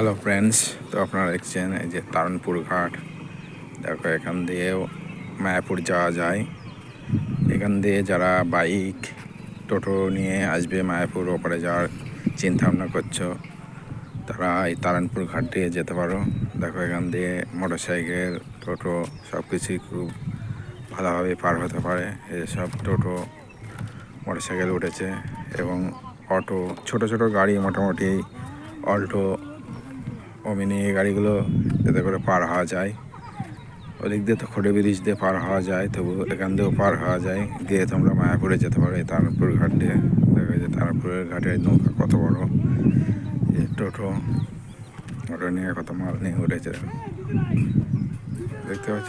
Hello friends তো আপনারা দেখছেন এই যে তারণপুর ঘাট। দেখো, এখান দিয়েও মায়াপুর যাওয়া যায়। এখান দিয়ে যারা বাইক, টোটো নিয়ে আসবে মায়াপুর, ওপারে যাওয়ার চিন্তা ভাবনা করছ, তারা এই তারানপুর ঘাট দিয়ে যেতে পারো। দেখো, এখান দিয়ে মোটর সাইকেল টোটো সব কিছুই খুব ভালোভাবে পার হতে পারে। এসব টোটো মোটর সাইকেল উঠেছে এবং অটো, ছোট ছোট গাড়ি মোটামুটি অল্টো ওমিনি এই গাড়িগুলো এতে করে পার হওয়া যায়। ওদিক দিয়ে তো খড়ে ব্রিজ দিয়ে পার হওয়া যায়, তবু এখান দিয়েও পার হওয়া যায়। দিয়ে তোমরা মায়াপুরে যেতে পারো তারপুর ঘাট। দিয়ে দেখা যায় তারপুরের ঘাটের নৌকা কত বড় টোটো অটো নিয়ে কত মাল নিয়ে উঠেছে। দেখতে পাচ্ছ?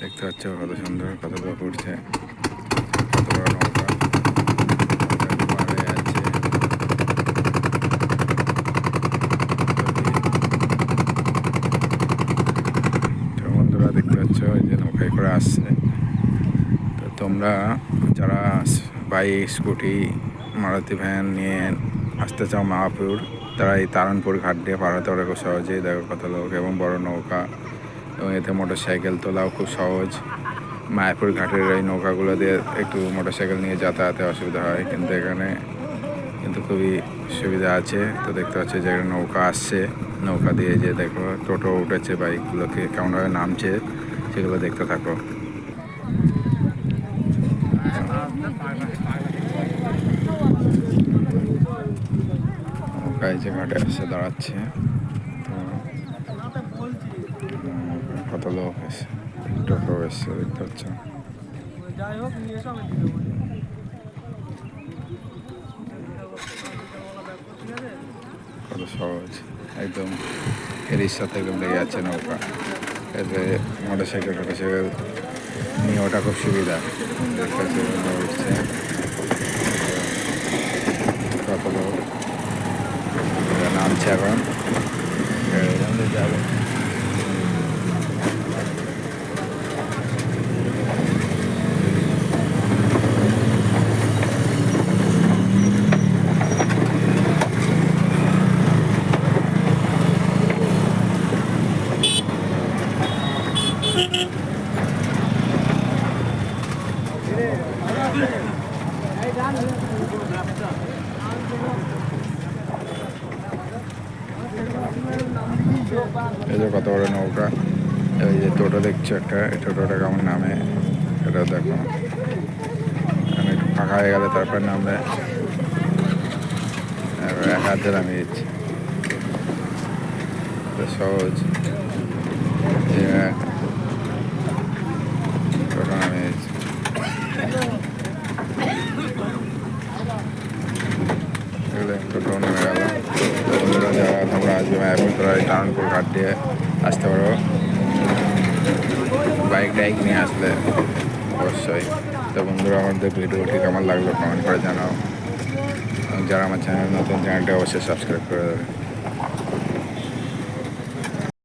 দেখতে পাচ্ছ কত সুন্দর, কত লোক উঠছে, কত বড় নৌকা পাড়ে আছে তো বন্ধুরা দেখতে পাচ্ছ যে নৌকায় করে আসছে তো তোমরা যারা বাইক স্কুটি, মারুতি ভ্যান নিয়ে আসতে চাও মায়াপুর, তারা এই তারানপুর ঘাট দিয়ে পার হতে খুব সহজেই। দেখো কত লোক এবং বড় নৌকা এবং এতে মোটর সাইকেল তোলাও খুব সহজ। মায়াপুর ঘাটের এই নৌকাগুলো দিয়ে একটু মোটর সাইকেল নিয়ে যাতায়াতে অসুবিধা হয়, কিন্তু এখানে কিন্তু খুবই সুবিধা আছে। তো দেখতে পাচ্ছি যে নৌকা আসছে। নৌকা দিয়ে যে দেখো টোটো উঠেছে, বাইকগুলোকে কেমনভাবে নামছে সেগুলো দেখতে থাকো। যে ঘাটে এসে দাঁড়াচ্ছে। কত লোক এসে, টোটো এসছে দেখতে পাচ্ছ। যাই হোক, নিয়ে এসো আমি দিয়ে দেবো ঠিক আছে কত সহজ, একদম এরির সাথে একদম লেগে যাচ্ছে নৌকা। এতে মোটর সাইকেল টোটো সাইকেল নিয়ে ওটা খুব সুবিধা। উঠছে। কত নামছে এখন। যাবে। এই যে কত বড় নৌকা, এই যে টোটো দেখছ একটা, এই টোটোটা কেমন নামে এটা দেখো। এখানে একটু ফাঁকা হয়ে গেলে তারপর নামবে এক হাত নামিয়ে দিচ্ছি। সহজ এই যে টোটো নামিয়ে দিচ্ছি এগুলো টোটো নেমে গেল বন্ধুরা যারা তোমরা আসবে মায়াপুর তোরা টাউনপুর ঘাট দিয়ে আসতে পারো বাইক টাইক নিয়ে আসলে অবশ্যই। তো বন্ধুরা, আমাদের ভিডিওটি কেমন লাগল? কমেন্ট করে জানাও। যারা আমার চ্যানেল নতুন চ্যানেলটি অবশ্যই সাবস্ক্রাইব করে দেবে।